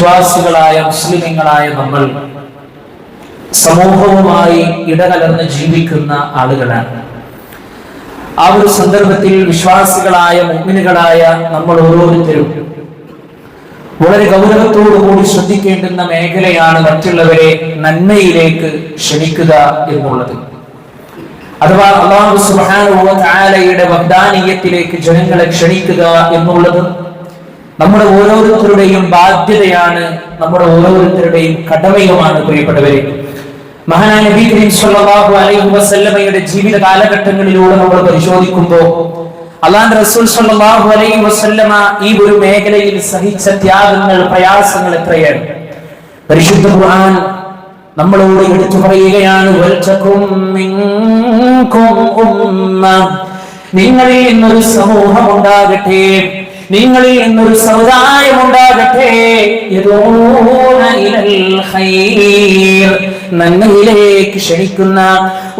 വിശ്വാസികളായ മുസ്ലിമീങ്ങളായ നമ്മൾ സമൂഹവുമായി ഇടകലർന്ന് ജീവിക്കുന്ന ആളുകളാണ്. ആ ഒരു സന്ദർഭത്തിൽ വിശ്വാസികളായ മുഗ്മിനുകളായ നമ്മൾ ഓരോരുത്തരും വളരെ ഗൗരവത്തോടു കൂടി ശ്രദ്ധിക്കേണ്ടുന്ന മേഖലയാണ് മറ്റുള്ളവരെ നന്മയിലേക്ക് ക്ഷണിക്കുക എന്നുള്ളത്. അഥവാ അള്ളാഹു സുബ്ഹാനഹു തആലയുടെ വഗ്ദാനീയത്തിലേക്ക് ജനങ്ങളെ ക്ഷണിക്കുക എന്നുള്ളത് നമ്മുടെ ഓരോരുത്തരുടെയും ബാധ്യതയാണ് നമ്മുടെ ഓരോരുത്തരുടെയും കടമയുമാണ് പ്രിയപ്പെട്ടവരെ. മഹാനായ നബി കരീം സല്ലല്ലാഹു അലൈഹി വസല്ലമയുടെ ജീവിത കാലഘട്ടങ്ങളിലൂടെ നമ്മൾ പരിശോധിക്കുമ്പോൾ അള്ളാഹ് റസൂൽ സല്ലല്ലാഹു അലൈഹി വസല്ലമ ഈ ഒരു മേഖലയിൽ സഹിച്ച ത്യാഗങ്ങൾ പ്രയാസങ്ങൾ എത്രയാണ്? പരിശുദ്ധ ഖുർആൻ നമ്മളോട് എടുത്തു പറയുകയാണ് നിങ്ങളിൽ നിന്നൊരു സമൂഹം ഉണ്ടാകട്ടെ. നിങ്ങളിൽ നിന്നൊരു സമുദായം ഉണ്ടാകട്ടെ യദൂന ഇലൽ ഖൈർ നന്മയിലേക്ക് ക്ഷണിക്കുന്ന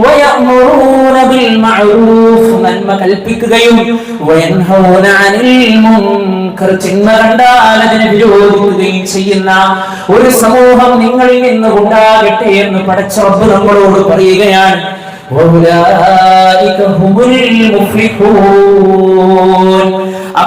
വയഅ്മുറൂന ബിൽ മഅറൂഫ് നന്മ കൽപ്പിക്കുകയും വയൻഹൗന അനിൽ മുൻകർ തിന്മ കണ്ടാൽ അതിനെ വിരോധിക്കുകയും ചെയ്യുന്ന ഒരു സമൂഹം നിങ്ങളിൽ നിന്ന് ഉണ്ടാകട്ടെ എന്ന് പടച്ച റബ്ബ് നമ്മളോട് പറയുകയാണ് وأولئك هم المفلحون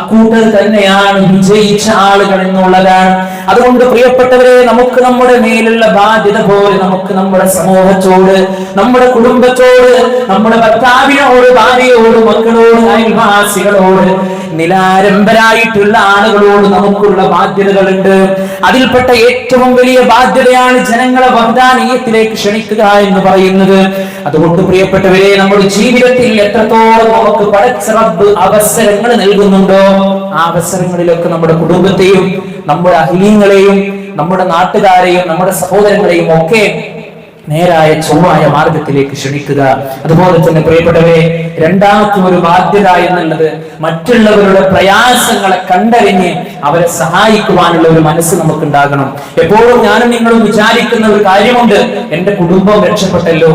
അക്കൂട്ടർ തന്നെയാണ് വിജയിച്ച ആളുകൾ എന്നുള്ളതാണ് അതുകൊണ്ട് പ്രിയപ്പെട്ടവരെ നമുക്ക് നമ്മുടെ മേലുള്ള ബാധ്യത പോലെ നമുക്ക് നമ്മുടെ സമൂഹത്തോട് നമ്മുടെ കുടുംബത്തോട് നമ്മുടെ ഭർത്താവിനോട് ഭാര്യയോട് മക്കളോട് അയൽവാസികളോട് നിലാരംബരായിട്ടുള്ള ആളുകളോട് നമുക്കുള്ള ബാധ്യതകളുണ്ട്. അതിൽപ്പെട്ട ഏറ്റവും വലിയ ബാധ്യതയാണ് ജനങ്ങളെ വഗ്ദാനീയത്തിലേക്ക് ക്ഷണിക്കുക എന്ന് പറയുന്നത്. അതുകൊണ്ട് പ്രിയപ്പെട്ടവരെ നമ്മുടെ ജീവിതത്തിൽ എത്രത്തോളം നമുക്ക് പല അവസരങ്ങൾ നൽകുന്നുണ്ടോ ആ അവസരങ്ങളിലൊക്കെ നമ്മുടെ കുടുംബത്തെയും നമ്മുടെ അഹിലീങ്ങളെയും നമ്മുടെ നാട്ടുകാരെയും നമ്മുടെ സഹോദരങ്ങളെയും ഒക്കെ നേരായ ചൊവ്വായ മാർഗത്തിലേക്ക് ക്ഷണിക്കുക. അതുപോലെ തന്നെ പ്രിയപ്പെട്ടവരെ രണ്ടാമത്തെ ഒരു ബാധ്യത എന്നുള്ളത് മറ്റുള്ളവരുടെ പ്രയാസങ്ങളെ കണ്ടറിഞ്ഞ് അവരെ സഹായിക്കുവാനുള്ള ഒരു മനസ്സ് നമുക്കുണ്ടാകണം. എപ്പോഴും ഞാനും നിങ്ങളും വിചാരിക്കുന്ന ഒരു കാര്യമുണ്ട്. എന്റെ കുടുംബം രക്ഷപ്പെട്ടല്ലോ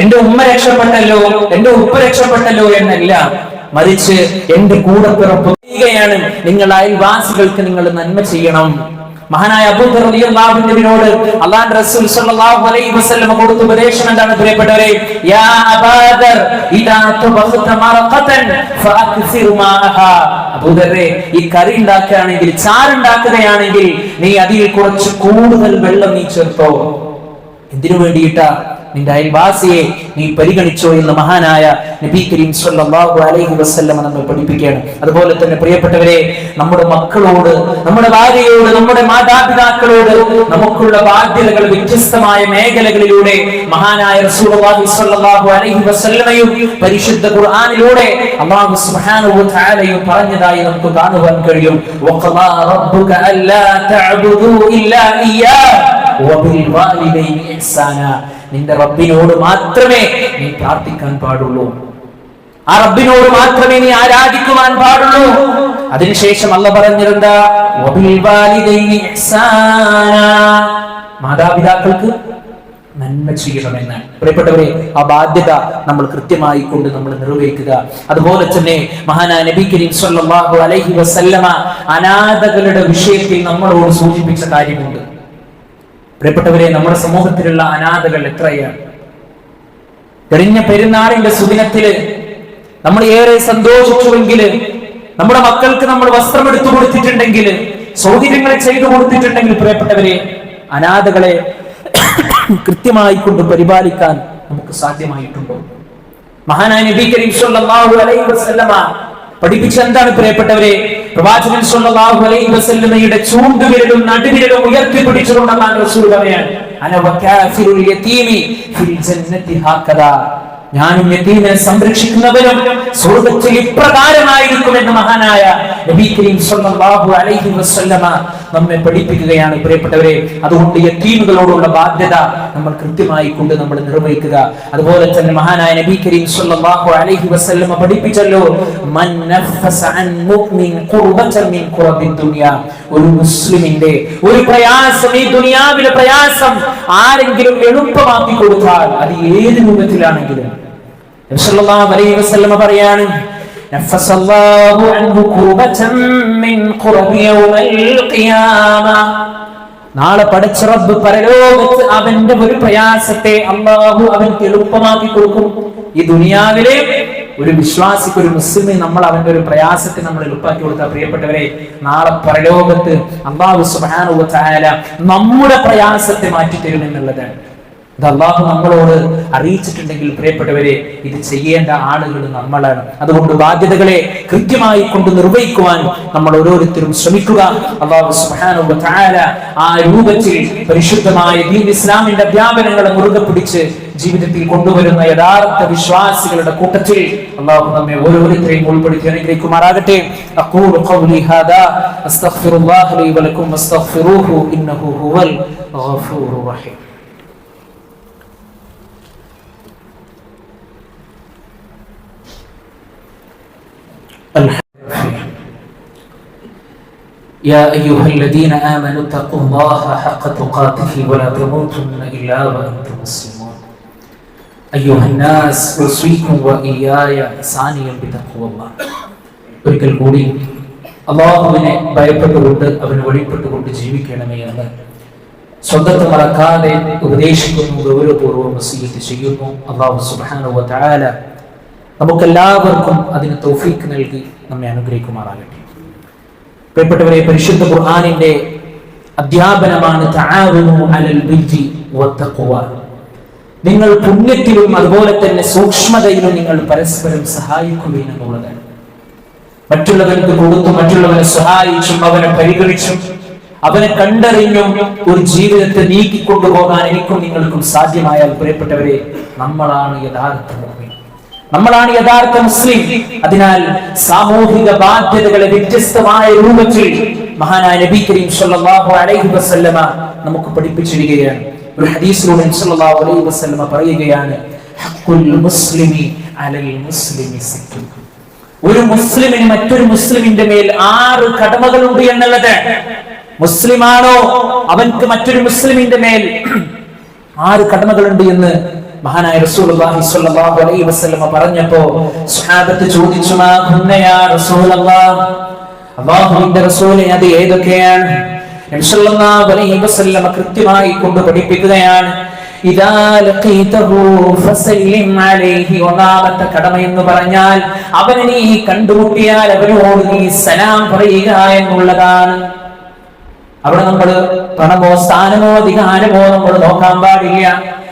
എന്റെ ഉമ്മ രക്ഷപ്പെട്ടല്ലോ എന്റെ ഉപ്പ രക്ഷപ്പെട്ടല്ലോ എന്നല്ല. മറിച്ച് എന്റെ കൂടെ പിറപ്പുകയാണ് നിങ്ങൾ അയൽവാസികൾക്ക് നിങ്ങൾ നന്മ ചെയ്യണം. മഹാനായ അബൂദർ റളിയല്ലാഹുവിനോട് അല്ലാഹുവിന്റെ റസൂൽ സല്ലല്ലാഹു അലൈഹി വസല്ലം കൊടുത്ത ഉപദേശം എന്താണ് പ്രിയപ്പെട്ടവരെ? യാ അബാദർ ഇദാ തബഖത മറഖതൻ ഫഅക്സിർ മാഅഹാ. അബൂദറെ ഈ കറി ഉണ്ടാക്കുകയാണെങ്കിൽ ചാറുണ്ടാക്കുകയാണെങ്കിൽ നീ അതിൽ കുറച്ച് കൂടുതൽ വെള്ളം നീ ചേർത്തോ. എന്തിനു വേണ്ടിയിട്ടാ? നിന്റെ അയൽവാസിയെ നീ പരിഗണിച്ചോ എന്ന് മഹാനായ നബി കരീം സല്ലല്ലാഹു അലൈഹി വസല്ലം നമ്മൾ പഠിപ്പിക്കുകയാണ്. അതുപോലെ തന്നെ പ്രിയപ്പെട്ടവരെ നമ്മുടെ മക്കളോട് നമ്മുടെ ഭാര്യയോട് നമ്മുടെ മാതാപിതാക്കളോട് നമുക്കുള്ള ബാധ്യതകൾ വ്യത്യസ്തമായ മേഖലകളിലൂടെ മഹാനായ റസൂലുള്ളാഹി സ്വല്ലല്ലാഹു അലൈഹി വസല്ലമയും പരിശുദ്ധ ഖുർആനിലൂടെ അല്ലാഹു സുബ്ഹാനഹു വ തആലയും പറഞ്ഞതായി നമുക്ക് കാണുവാൻ കഴിയും. വഖലാ റബ്ബുക അല്ലാ തഅബുദു ഇല്ലാ ഇയ്യാ വബിൽ വാലിദൈനി ഇഹ്സാന. നിന്റെ റബ്ബിനോട് മാത്രമേ നീ പ്രാർത്ഥിക്കാൻ പാടുള്ളൂ. ആ റബ്ബിനോട് മാത്രമേ നീ ആരാധിക്കുവാൻ പാടുള്ളൂ. അതിനുശേഷം അല്ല പറഞ്ഞിരുന്ന മാതാപിതാക്കൾക്ക് നന്മ ചെയ്യണമെന്ന്. പ്രിയപ്പെട്ടവരെ ആ ബാധ്യത നമ്മൾ കൃത്യമായി കൊണ്ട് നമ്മൾ നിർവഹിക്കുക അതുപോലെ തന്നെ മഹാനാ നബി കരീം സല്ലല്ലാഹു അലൈഹി വസല്ലമ അനാഥകളുടെ വിഷയത്തിൽ നമ്മളോട് സൂചിപ്പിച്ച കാര്യമുണ്ട്. പ്രിയപ്പെട്ടവരെ നമ്മുടെ സമൂഹത്തിലുള്ള അനാഥകൾ എത്രയാണ് കഴിഞ്ഞ പെരുന്നാളിന്റെ സുദിനത്തിൽ നമ്മൾ ഏറെ സന്തോഷിച്ചുവെങ്കിൽ നമ്മുടെ മക്കൾക്ക് നമ്മൾ വസ്ത്രം എടുത്തു കൊടുത്തിട്ടുണ്ടെങ്കിൽ സൗകര്യങ്ങൾ ചെയ്തു കൊടുത്തിട്ടുണ്ടെങ്കിൽ പ്രിയപ്പെട്ടവരെ അനാഥകളെ കൃത്യമായി കൊണ്ട് പരിപാലിക്കാൻ നമുക്ക് സാധ്യമായിട്ടുണ്ടോ? മഹാനായ നബി കരീം സല്ലല്ലാഹു അലൈഹി വസല്ലമ പഠിപ്പിച്ച എന്താണ് പ്രിയപ്പെട്ടവരെ? പ്രവാചകൻ സല്ലല്ലാഹു അലൈഹി വസല്ലമയുടെ ചൂണ്ടുവിരലും നടുവിരലും ഉയർത്തി പിടിച്ചുകൊണ്ട് അല്ലാഹു റസൂൽ പറയാണ് അന വകാഫിറുൽ യതീമി ഫിൽ ജന്നതി ഹാകദാ ഞാനും യതീമിനെ സംരക്ഷിക്കുന്നവരും സ്വർഗത്തിൽ ഇപ്രകാരമായിരിക്കുമെന്ന് മഹാനായ നബി കരീം സല്ലല്ലാഹു അലൈഹി വസല്ലമ നമ്മെ പഠിപ്പിക്കുകയാണ് പ്രിയപ്പെട്ടവരെ. അതുകൊണ്ട് യത്തീമുകളോടുള്ള ബാധ്യത നമ്മൾ കൃത്യമായി കൊണ്ട് നമ്മൾ നിർവഹിക്കുക. അതുപോലെ തന്നെ മഹാനായ നബി കരീം സല്ലല്ലാഹു അലൈഹി വസല്ലം പഠിപ്പിച്ചല്ലോ മൻ നഫസ അൻ മുഅ്മിൻ ഖുർബതൻ മിൻ ഖുറബിദ് ദുനിയ. ഒരു മുസ്ലിമിന്റെ ഒരു പ്രയാസം ഈ ദുനിയാവിലെ പ്രയാസം ആരെങ്കിലും എളുപ്പമാക്കി കൊടുത്താൽ അത് ഏത് രൂപത്തിലാണെങ്കിലും. നബി സല്ലല്ലാഹു അലൈഹി വസല്ലം പറയാണ് نفس الله عنه كربة من كرب يوم القيامة നാളെ പടച്ച റബ്ബ് പരലോകത്ത് അവന്റെ ഒരു പ്രയാസത്തെ അള്ളാഹു അവൻക്ക് എളുപ്പമാക്കി കൊടുക്കും ഈ ദുനിയാവിലെ ഒരു വിശ്വാസിക്ക് ഒരു മുസ്ലിമിന് നമ്മൾ അവന്റെ ഒരു പ്രയാസത്തെ നമ്മൾ എളുപ്പാക്കി കൊടുത്ത പ്രിയപ്പെട്ടവരെ നാളെ പരലോകത്ത് അള്ളാഹു സുബ്ഹാനഹു വ തആല നമ്മുടെ പ്രയാസത്തെ മാറ്റി തരും എന്നുള്ളതാണ് ഇത് അള്ളാഹു നമ്മളോട് അറിയിച്ചിട്ടുണ്ടെങ്കിൽ പ്രിയപ്പെട്ടവരെ ഇത് ചെയ്യേണ്ട ആളുകൾ നമ്മളാണ്. അതുകൊണ്ട് ബാധ്യതകളെ കൃത്യമായി കൊണ്ട് നിർവഹിക്കുവാൻ നമ്മൾ ഓരോരുത്തരും ശ്രമിക്കുക. അള്ളാഹു ആ രൂപത്തിൽ പരിശുദ്ധമായ ദീൻ ഇസ്ലാമിന്റെ വ്യാപനങ്ങളെ മുറുകെ പിടിച്ച് ജീവിതത്തിൽ കൊണ്ടുവരുന്ന യഥാർത്ഥ വിശ്വാസികളുടെ കൂട്ടത്തിൽ അള്ളാഹു നമ്മെ ഓരോരുത്തരെയും ഉൾപ്പെടുത്തി അനുഗ്രഹിക്കുമാറാകട്ടെ. റഹീം. يا أيها الذين آمنوا اتقوا الله حق تقاته ولا تموتن إلا وأنتم مسلمون أيها الناس أوصيكم وإياي ثانيا بتقوى الله ഒരിക്കൽ കൂടി അള്ളാഹുവിനെ ഭയപ്പെട്ടുകൊണ്ട് അവന് വഴിപ്പെട്ടുകൊണ്ട് ജീവിക്കണമേ എന്ന് സ്വന്തത്തെ മറക്കാതെ ഉപദേശിക്കുന്നു ഗൗരവപൂർവ്വം വസീയത്ത് ചെയ്യുന്നു അള്ളാഹു സുബ്ഹാനഹു വ തആല നമുക്കെല്ലാവർക്കും അതിന് തൗഫീക്ക് നൽകി നമ്മെ അനുഗ്രഹിക്കുമാറാകട്ടെ. പ്രിയപ്പെട്ടവരെ പരിശുദ്ധ ഖുർആാനിന്റെ അധ്യാപനമാണ് നിങ്ങൾ പുണ്യത്തിലും അതുപോലെ തന്നെ സൂക്ഷ്മതയിലും നിങ്ങൾ പരസ്പരം സഹായിക്കുകയും എന്നുള്ളതാണ് മറ്റുള്ളവർക്ക് കൊടുത്തും മറ്റുള്ളവരെ സഹായിച്ചും അവനെ പരിഗണിച്ചും അവനെ കണ്ടറിഞ്ഞും ഒരു ജീവിതത്തെ നീക്കിക്കൊണ്ടുപോകാൻ എനിക്കും നിങ്ങൾക്കും സാധ്യമായാൽ പ്രിയപ്പെട്ടവരെ നമ്മളാണ് യഥാർത്ഥ മുഅ്മിൻ നമ്മളാണ് യഥാർത്ഥ മുസ്ലിം. അതിനാൽ സാമൂഹിക ബാധ്യതകളെ വ്യത്യസ്തമായ രൂപത്തിൽ മഹാനായ നബി കരീം സല്ലല്ലാഹു അലൈഹി വസല്ലമ നമുക്ക് പഠിപ്പിച്ചിരിക്കുകയാണ്. ഒരു ഹദീസിലൂടെ സല്ലല്ലാഹു അലൈഹി വസല്ലമ പറയുകയാണ് ഹഖുൽ മുസ്ലിമി അലൽ മുസ്ലിമി സിത്തുൻ. ഒരു മുസ്ലിമിന് മറ്റൊരു മുസ്ലിമിന്റെ മേൽ ആറ് കടമകളുണ്ട് എന്നുള്ളത് മുസ്ലിമാണോ? അവൻക്ക് മറ്റൊരു മുസ്ലിമിന്റെ മേൽ ആറ് കടമകളുണ്ട് എന്ന് മഹാനായ റസൂലുള്ളാഹി സ്വല്ലല്ലാഹു അലൈഹി വസല്ലമ പറഞ്ഞപ്പോൾ സ്വഹാബത്ത് ചോദിച്ചു മാ ഖുന്നയാ റസൂലല്ലാഹ് അല്ലാഹുവിന്റെ റസൂലേ അത് ഏതൊക്കെയാണ്? നബി സ്വല്ലല്ലാഹു അലൈഹി വസല്ലമ കൃത്യമായി കൊണ്ട് പഠിപ്പിക്കുകയാണ് ഒന്നാമത്തെ കടമ എന്ന് പറഞ്ഞാൽ അവനെ നീ കണ്ടുമുട്ടിയാൽ അവനോട് നീ സലാം പറയുക എന്നുള്ളതാണ്. അവിടെ നമ്മൾ പണമോ സ്ഥാനമോ അധികാരമോ നമ്മൾ നോക്കാൻ പാടില്ല.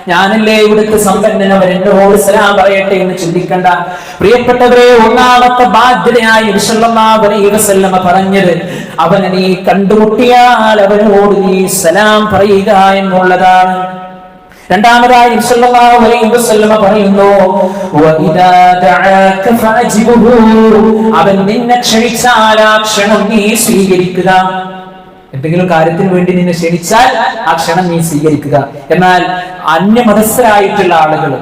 ഞാനല്ലേ ഇവിടുത്തെ സമ്പന്നൻ അവൻ എന്നോട് സലാം പറയട്ടെ എന്ന് ചിന്തിക്കണ്ട. പ്രിയപ്പെട്ടവരെ ഒന്നാമത്തെ ബാധ്യതയായി വസല്ലമ പറഞ്ഞത് അവനെ നീ കണ്ടുമുട്ടിയാൽ അവനോട് നീ സലാം പറയുക എന്നുള്ളതാണ്. രണ്ടാമതായി പറയുന്നു അവൻ നിന്നെ ക്ഷണിച്ചാൽ ആ ക്ഷണം നീ സ്വീകരിക്കുക. എന്തെങ്കിലും കാര്യത്തിന് വേണ്ടി നിന്നെ ക്ഷണിച്ചാൽ ആ ക്ഷണം നീ സ്വീകരിക്കുക. എന്നാൽ അന്യമതസ്ഥരായിട്ടുള്ള ആളുകൾ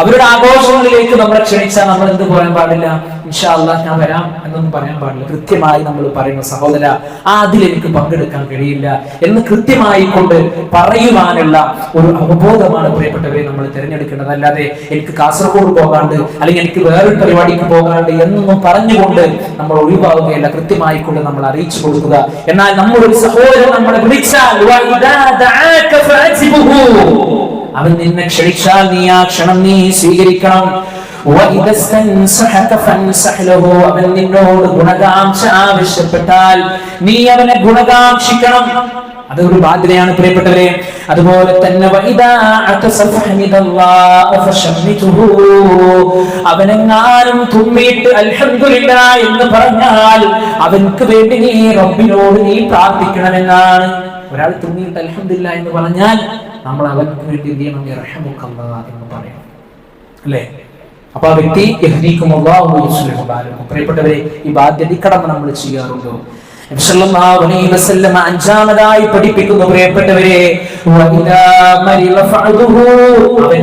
അവരുടെ ആഘോഷങ്ങളിലേക്ക് നമ്മളെ ക്ഷണിച്ചാൽ നമ്മൾ എന്ത് പറയാൻ പാടില്ല? ഇൻഷാ അള്ളാഹ് ഞാൻ വരാം എന്നൊന്നും പറയാൻ പാടില്ല. കൃത്യമായി നമ്മൾ പറയുന്ന സഹോദര ആ അതിൽ എനിക്ക് പങ്കെടുക്കാൻ കഴിയില്ല എന്ന് കൃത്യമായി കൊണ്ട് പറയുവാനുള്ള ഒരു അവബോധമാണ് പ്രിയപ്പെട്ടവരെ നമ്മൾ തിരഞ്ഞെടുക്കേണ്ടത്. അല്ലാതെ എനിക്ക് കാസർഗോഡ് പോകാണ്ട് അല്ലെങ്കിൽ എനിക്ക് വേറൊരു പരിപാടിക്ക് പോകാണ്ട് എന്നൊന്നും പറഞ്ഞുകൊണ്ട് നമ്മൾ ഒഴിവാകുകയല്ല. കൃത്യമായി കൊണ്ട് നമ്മൾ അറിയിച്ചു കൊടുക്കുക. എന്നാൽ നമ്മളൊരു സഹോദരൻ നമ്മളെ വിളിച്ചാൽ. അവൻ നിന്നെ ക്ഷണിച്ചാൽ നീ ആ ക്ഷണം നീ സ്വീകരിക്കണം. അവൻ നിന്നോട് ഗുണകാംക്ഷ ആവശ്യപ്പെട്ടാൽ നീ അവനെ ഗുണകാംക്ഷിക്കണം. അതൊരു ബാധ്യതയാണ് പ്രിയപ്പെട്ടവരെ. അതുപോലെ തന്നെ അവനെങ്ങാനും തുമ്മിയിട്ട് അൽഹന്ദില്ല എന്ന് പറഞ്ഞാൽ അവനക്ക് വേണ്ടി നീ റബ്ബിനോട് നീ പ്രാർത്ഥിക്കണമെന്നാണ്. ഒരാൾ തുമ്മിയിട്ട് അൽഹന്ദില്ല എന്ന് പറഞ്ഞാൽ നമ്മൾ അവർക്ക് വേണ്ടി എന്ത് ചെയ്യണം? ഇർഹമുക്കല്ലാ എന്ന് പറയണം. അല്ലേ? അപ്പൊ ആ വ്യക്തി പ്രിയപ്പെട്ടവരെ ഈ ബാധ്യത ഈ കടമ നമ്മൾ ചെയ്യാറുണ്ടോ? അഞ്ചാമതായി പഠിപ്പിക്കുന്നു പ്രിയപ്പെട്ടവരെ.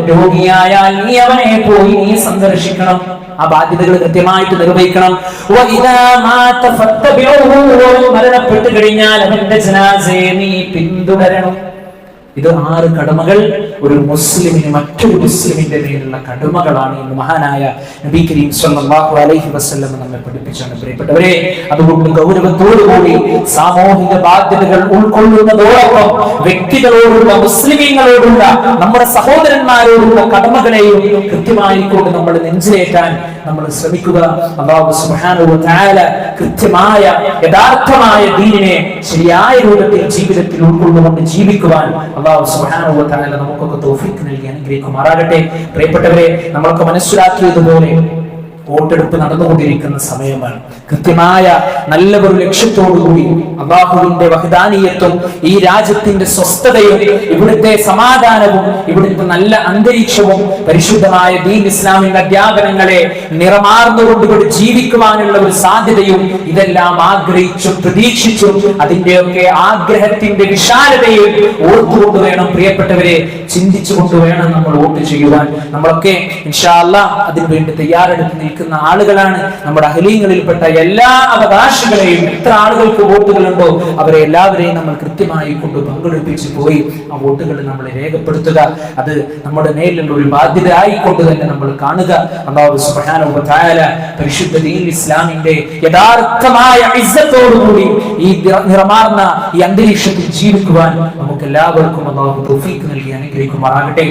രോഗിയായാൽ നീ അവനെ പോയി നീ സന്ദർശിക്കണം. ആ ബാധ്യതകൾ കൃത്യമായിട്ട് നിർവഹിക്കണം. മരണപ്പെട്ടു കഴിഞ്ഞാൽ അവന്റെ ജനാസയെ നീ പിന്തുടരണം. ഇത് ആറ് കടമകൾ ഒരു മുസ്ലിമിന് മറ്റൊരു മുസ്ലിമിന്റെ മേലുള്ള കടുമകളാണ് എന്ന് മഹാനായ നബി കരീം സല്ലല്ലാഹു അലൈഹി വസല്ലം നമ്മെ പഠിപ്പിച്ചാണ്. പ്രിയപ്പെട്ടവരെ അതുകൊണ്ട് ഗൗരവത്തോടുകൂടി സാമൂഹിക ബാധ്യതകൾ ഉൾക്കൊള്ളുന്നതോടൊപ്പം വ്യക്തികളോടുള്ള മുസ്ലിമീങ്ങളോടുള്ള നമ്മുടെ സഹോദരന്മാരോടുള്ള കടമകളെയും കൃത്യമായിക്കൊണ്ട് നമ്മൾ നെഞ്ചിലേറ്റാൻ നമ്മൾ ശ്രമിക്കുക. അള്ളാഹു സുബ്ഹാനഹു വ കൃത്യമായ യഥാർത്ഥമായ ദീനിനെ ശരിയായ രൂപത്തിൽ ജീവിതത്തിൽ ഉൾക്കൊള്ളുകൊണ്ട് ജീവിക്കുവാൻ അള്ളാഹു സുബ്ഹാനഹു വ തആല നമുക്കൊക്കെ തൗഫീഖ് നൽകി അനുഗ്രഹിക്കുമാറാകട്ടെ. പ്രിയപ്പെട്ടവരെ നമ്മൾക്ക് മനസ്സിലാക്കിയതുപോലെ വോട്ടെടുപ്പ് നടന്നുകൊണ്ടിരിക്കുന്ന സമയമാണ്. കൃത്യമായ നല്ല ഒരു ലക്ഷ്യത്തോടുകൂടി അള്ളാഹുവിന്റെ വഹദാനീയത്വം ഈ രാജ്യത്തിന്റെ സ്വസ്ഥതയും ഇവിടുത്തെ സമാധാനവും ഇവിടുത്തെ നല്ല അന്തരീക്ഷവും പരിശുദ്ധമായ ദീൻ ഇസ്ലാമിന്റെ അധ്യാപനങ്ങളെ നിറമാർന്നുകൊണ്ടുകൊണ്ട് ജീവിക്കുവാനുള്ള ഒരു സാധ്യതയും ഇതെല്ലാം ആഗ്രഹിച്ചും പ്രതീക്ഷിച്ചും അതിന്റെയൊക്കെ ആഗ്രഹത്തിന്റെ വിശാലതയും ഓർത്തുകൊണ്ട് വേണം പ്രിയപ്പെട്ടവരെ ചിന്തിച്ചുകൊണ്ട് വേണം നമ്മൾ വോട്ട് ചെയ്യുവാൻ. നമ്മളൊക്കെ ഇൻഷാ അല്ലാഹ് അതിനു വേണ്ടി തയ്യാറെടുത്ത് നിൽക്കുന്ന ആളുകളാണ് നമ്മുടെ അഹലീങ്ങളിൽപ്പെട്ട എല്ലാ അവകാശികളെയും. എത്ര ആളുകൾക്ക് വോട്ടുകളുണ്ടോ അവരെ എല്ലാവരെയും നമ്മൾ കൃത്യമായി കൊണ്ട് പങ്കെടുപ്പിച്ച് പോയി ആ വോട്ടുകൾ നമ്മൾ രേഖപ്പെടുത്തുക. അത് നമ്മുടെ മേലുള്ള ഒരു ബാധ്യത ആയിക്കൊണ്ട് തന്നെ നമ്മൾ കാണുക. അള്ളാഹു തആല പരിശുദ്ധ ദീൻ ഇസ്ലാമിന്റെ യഥാർത്ഥമായ ഇസ്സത്തോടുകൂടി ഈ നിറ- നിറമാർന്ന ഈ അന്തരീക്ഷത്തിൽ ജീവിക്കുവാൻ നമുക്ക് എല്ലാവർക്കും അള്ളാഹു തൗഫീഖ് നൽകി അനുഗ്രഹിക്കുമാറാകട്ടെ.